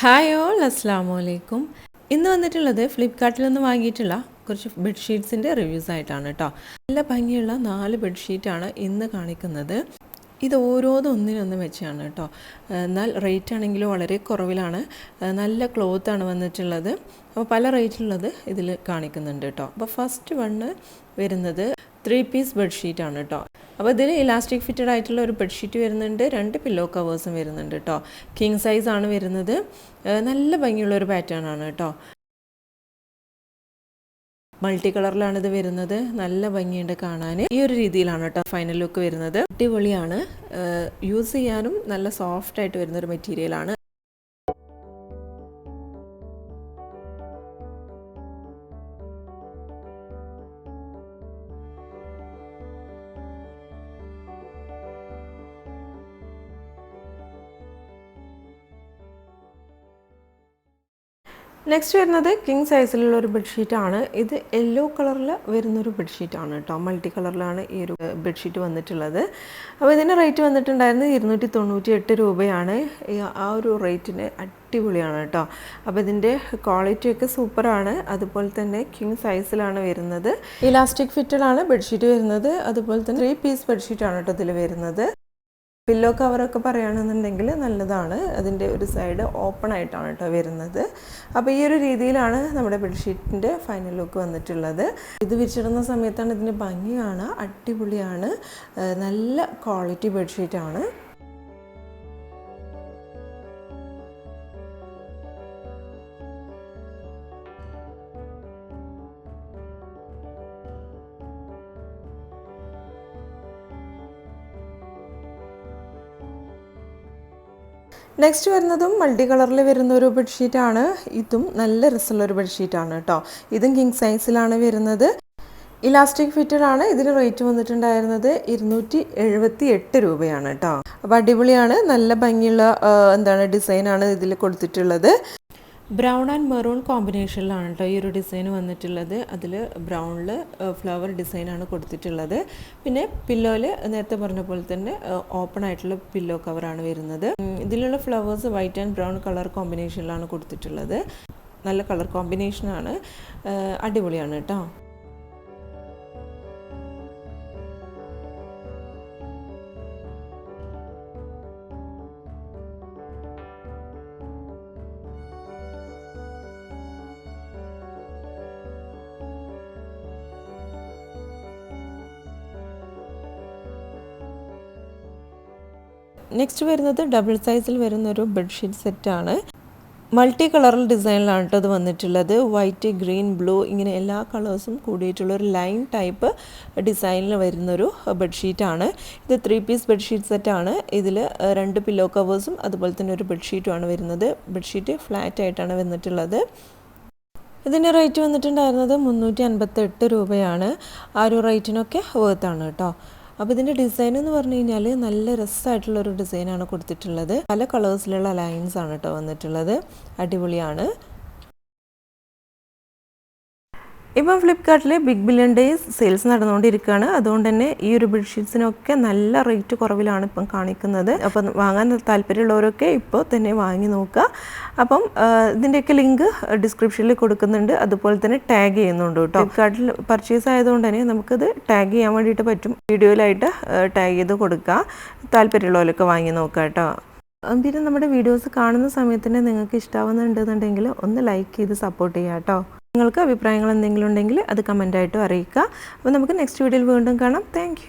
Hi all അസ്സാം വലൈക്കും ഇന്ന് വന്നിട്ടുള്ളത് ഫ്ലിപ്കാർട്ടിൽ നിന്ന് വാങ്ങിയിട്ടുള്ള കുറച്ച് ബെഡ്ഷീറ്റ്സിന്റെ റിവ്യൂസ് ആയിട്ടാണ് കേട്ടോ നല്ല ഭംഗിയുള്ള നാല് ബെഡ്ഷീറ്റാണ് ഇന്ന് കാണിക്കുന്നത്. ഇത് ഓരോന്നും ഒന്നിനൊന്ന് വെച്ചാണ് കേട്ടോ. എന്നാൽ റേറ്റ് ആണെങ്കിലും വളരെ കുറവിലാണ്. നല്ല ക്ലോത്താണ് വന്നിട്ടുള്ളത്. അപ്പോൾ പല റേറ്റിലുള്ളത് ഇതിൽ കാണിക്കുന്നുണ്ട് കേട്ടോ. അപ്പോൾ ഫസ്റ്റ് വണ്ണ് വരുന്നത് ത്രീ പീസ് ബെഡ്ഷീറ്റ് ആണ് കേട്ടോ. അപ്പോൾ ഇതിൽ ഇലാസ്റ്റിക് ഫിറ്റഡ് ആയിട്ടുള്ള ഒരു ബെഡ്ഷീറ്റ് വരുന്നുണ്ട്. രണ്ട് പില്ലോ കവേഴ്സും വരുന്നുണ്ട് കേട്ടോ. കിങ് സൈസ് ആണ് വരുന്നത്. നല്ല ഭംഗിയുള്ള ഒരു പാറ്റേൺ ആണ് കേട്ടോ. മൾട്ടി കളറിലാണ് ഇത് വരുന്നത്. നല്ല ഭംഗിയുണ്ട് കാണാൻ ഈ ഒരു രീതിയിലാണ് കേട്ടോ ഫൈനൽ ലുക്ക് വരുന്നത്. അടിപൊളിയാണ്. യൂസ് ചെയ്യാനും നല്ല സോഫ്റ്റ് ആയിട്ട് വരുന്ന ഒരു മെറ്റീരിയലാണ് നെക്സ്റ്റ് വരുന്നത് കിങ് സൈസിലുള്ള ഒരു ബെഡ്ഷീറ്റ് ആണ്. ഇത് യെല്ലോ കളറിൽ വരുന്നൊരു ആണ് കേട്ടോ മൾട്ടി കളറിലാണ് ഈ ഒരു ബെഡ്ഷീറ്റ് വന്നിട്ടുള്ളത്. അപ്പോൾ ഇതിന്റെ റേറ്റ് വന്നിട്ടുണ്ടായിരുന്നത് ഇരുന്നൂറ്റി തൊണ്ണൂറ്റി എട്ട് രൂപയാണ് ആ ഒരു റേറ്റിന് അടിപൊളിയാണ് കേട്ടോ അപ്പോൾ ഇതിന്റെ ക്വാളിറ്റിയൊക്കെ സൂപ്പറാണ് അതുപോലെ തന്നെ കിങ് സൈസിലാണ് വരുന്നത്. ഇലാസ്റ്റിക് ഫിറ്റഡാണ് ബെഡ്ഷീറ്റ് വരുന്നത്. അതുപോലെ തന്നെ ത്രീ പീസ് ബെഡ്ഷീറ്റാണ് കേട്ടോ ഇതിൽ വരുന്നത്. പില്ലോ കവറൊക്കെ പറയുകയാണെന്നുണ്ടെങ്കിൽ നല്ലതാണ്. അതിന്റെ ഒരു സൈഡ് ഓപ്പൺ ആയിട്ടാണ് കേട്ടോ വരുന്നത്. അപ്പോൾ ഈ ഒരു രീതിയിലാണ് നമ്മുടെ ബെഡ്ഷീറ്റിന്റെ ഫൈനൽ ലുക്ക് വന്നിട്ടുള്ളത്. ഇത് വിരിച്ചിടുന്ന സമയത്താണ് ഇതിന്റെ ഭംഗിയാണ്. അടിപൊളിയാണ്. നല്ല ക്വാളിറ്റി ബെഡ്ഷീറ്റാണ്. നെക്സ്റ്റ് വരുന്നതും മൾട്ടി കളറിൽ വരുന്ന ഒരു ബെഡ്ഷീറ്റാണ് ഇതും നല്ല രസമുള്ള ഒരു ബെഡ്ഷീറ്റാണ് കേട്ടോ ഇതും കിങ് സൈസിലാണ് വരുന്നത്. ഇലാസ്റ്റിക് ഫിറ്റഡ് ആണ്. ഇതിന് റേറ്റ് വന്നിട്ടുണ്ടായിരുന്നത് ഇരുന്നൂറ്റി എഴുപത്തി എട്ട് രൂപയാണ് കേട്ടോ അപ്പോൾ അടിപൊളിയാണ്. നല്ല ഭംഗിയുള്ള എന്താണ് ഡിസൈനാണ് ഇതിൽ കൊടുത്തിട്ടുള്ളത്. ബ്രൗൺ ആൻഡ് മെറൂൺ കോമ്പിനേഷനിലാണ് കേട്ടോ ഈ ഒരു ഡിസൈൻ വന്നിട്ടുള്ളത്. അതിൽ ബ്രൗണിൽ ഫ്ലവർ ഡിസൈനാണ് കൊടുത്തിട്ടുള്ളത്. പിന്നെ പില്ലോയിൽ നേരത്തെ പറഞ്ഞ പോലെ തന്നെ ഓപ്പൺ ആയിട്ടുള്ള പില്ലോ കവറാണ് വരുന്നത്. ഇതിലുള്ള flowers white and brown colour കോമ്പിനേഷനിലാണ് കൊടുത്തിട്ടുള്ളത്. നല്ല കളർ കോമ്പിനേഷനാണ് അടിപൊളിയാണ് കേട്ടോ നെക്സ്റ്റ് വരുന്നത് ഡബിൾ സൈസിൽ വരുന്ന ഒരു ബെഡ്ഷീറ്റ് സെറ്റാണ് മൾട്ടി കളറൽ ഡിസൈനിലാണ് കേട്ടോ അത് വന്നിട്ടുള്ളത്. വൈറ്റ് ഗ്രീൻ ബ്ലൂ ഇങ്ങനെ എല്ലാ കളേഴ്സും കൂടിയിട്ടുള്ള ഒരു ലൈൻ ടൈപ്പ് ഡിസൈനിൽ വരുന്നൊരു ബെഡ്ഷീറ്റാണ് ഇത് ത്രീ പീസ് ബെഡ്ഷീറ്റ് സെറ്റാണ് ഇതിൽ രണ്ട് പില്ലോ കവേഴ്സും അതുപോലെ തന്നെ ഒരു ബെഡ്ഷീറ്റുമാണ് വരുന്നത്. ബെഡ്ഷീറ്റ് ഫ്ലാറ്റ് ആയിട്ടാണ് വന്നിട്ടുള്ളത്. ഇതിന്റെ റേറ്റ് വന്നിട്ടുണ്ടായിരുന്നത് മുന്നൂറ്റി അൻപത്തെട്ട് രൂപയാണ്. ആ ഒരു റേറ്റിനൊക്കെ വേർത്താണ് കേട്ടോ അപ്പോൾ ഇതിന്റെ ഡിസൈൻ എന്ന് പറഞ്ഞു കഴിഞ്ഞാൽ നല്ല രസമായിട്ടുള്ളൊരു ഡിസൈനാണ് കൊടുത്തിട്ടുള്ളത്. പല കളേഴ്സിലുള്ള ലൈൻസ് ആണ് കേട്ടോ വന്നിട്ടുള്ളത്. അടിപൊളിയാണ്. ഇപ്പം ഫ്ലിപ്കാർട്ടിൽ ബിഗ് ബില്യൺ ഡേയ്സ് സെയിൽസ് നടന്നുകൊണ്ടിരിക്കുകയാണ്. അതുകൊണ്ട് തന്നെ ഈ ഒരു ബെഡ്ഷീറ്റ്സിനൊക്കെ നല്ല റേറ്റ് കുറവിലാണ് ഇപ്പം കാണിക്കുന്നത്. അപ്പം വാങ്ങാൻ താല്പര്യമുള്ളവരൊക്കെ ഇപ്പോൾ തന്നെ വാങ്ങി നോക്കുക. അപ്പം ഇതിന്റെയൊക്കെ ലിങ്ക് ഡിസ്ക്രിപ്ഷനിൽ കൊടുക്കുന്നുണ്ട്. അതുപോലെ തന്നെ ടാഗ് ചെയ്യുന്നുണ്ട് കേട്ടോ. ഫ്ലിപ്കാർട്ടിൽ പർച്ചേസ് ആയതുകൊണ്ട് തന്നെ നമുക്കത് ടാഗ് ചെയ്യാൻ വേണ്ടിയിട്ട് പറ്റും. വീഡിയോയിലായിട്ട് ടാഗ് ചെയ്ത് കൊടുക്കുക. താല്പര്യമുള്ളവരൊക്കെ വാങ്ങി നോക്കുക കേട്ടോ. പിന്നെ നമ്മുടെ വീഡിയോസ് കാണുന്ന സമയത്ത് തന്നെ നിങ്ങൾക്ക് ഇഷ്ടമാവുന്നുണ്ടെന്നുണ്ടെങ്കിൽ ഒന്ന് ലൈക്ക് ചെയ്ത് സപ്പോർട്ട് ചെയ്യാം കേട്ടോ. നിങ്ങൾക്ക് അഭിപ്രായങ്ങൾ എന്തെങ്കിലും ഉണ്ടെങ്കിൽ അത് കമന്റായിട്ടും അറിയിക്കുക. അപ്പോൾ നമുക്ക് നെക്സ്റ്റ് വീഡിയോയിൽ വീണ്ടും കാണാം. താങ്ക്